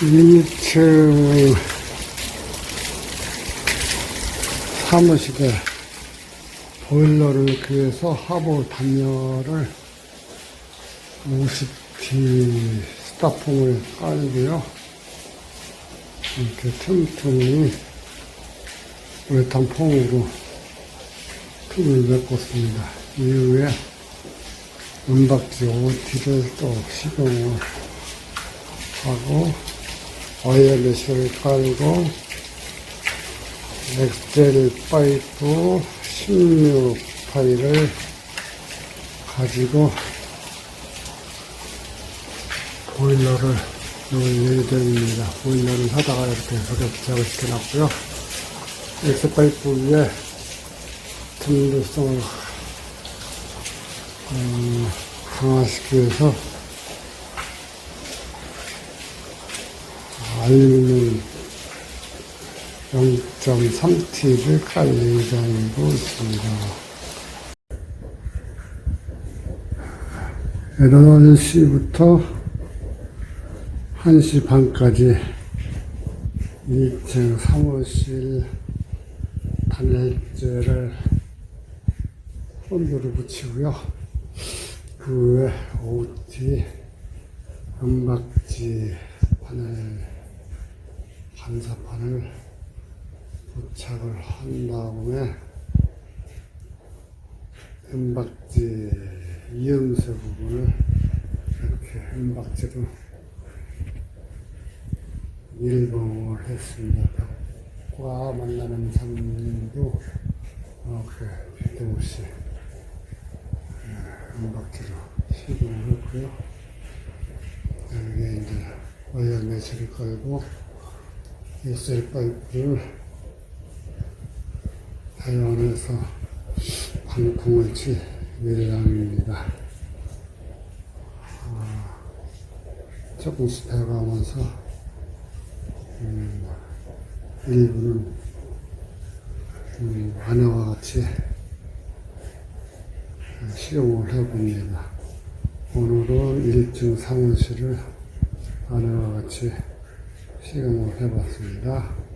1층 사무실에 보일러를 위해서 하부 단열을 50T 스타폼을 깔고요. 이렇게 틈틈이 외탕풍으로 틈을 메꿨습니다. 이후에 은박지 OT를 또 시공을 하고 와이어리스를 깔고 엑셀 파이프 16 파일을 가지고 보일러를 넣을 예정입니다. 보일러를 하다가 이렇게 소격작을 시켜놨고요. 엑셀 파이프 위에 틈도성을 음, 강화시키기 위해서 알루미늄 0.3T를 깔 예정이고 있습니다. 8시부터 1시 반까지 2층 사무실 단열재를 본드를 붙이고요. 그 후에 OT 은박지 판을 반사판을 부착을 한 다음에 은박지 이음새 부분을 이렇게 은박지로 밀봉을 했습니다. 벽과 만나는 장면도 이렇게 빗대없이 은박지로 시공을 했고요. 여기에 이제 와이어 매치를 걸고 SL 파이프를 사용해서 방풍을 칠 예정입니다. 아, 조금씩 배워가면서 음, 일부는 음, 아내와 같이 시험을 해봅니다. 오늘은 1층 사무실을 아내와 같이 시험을 해봤습니다.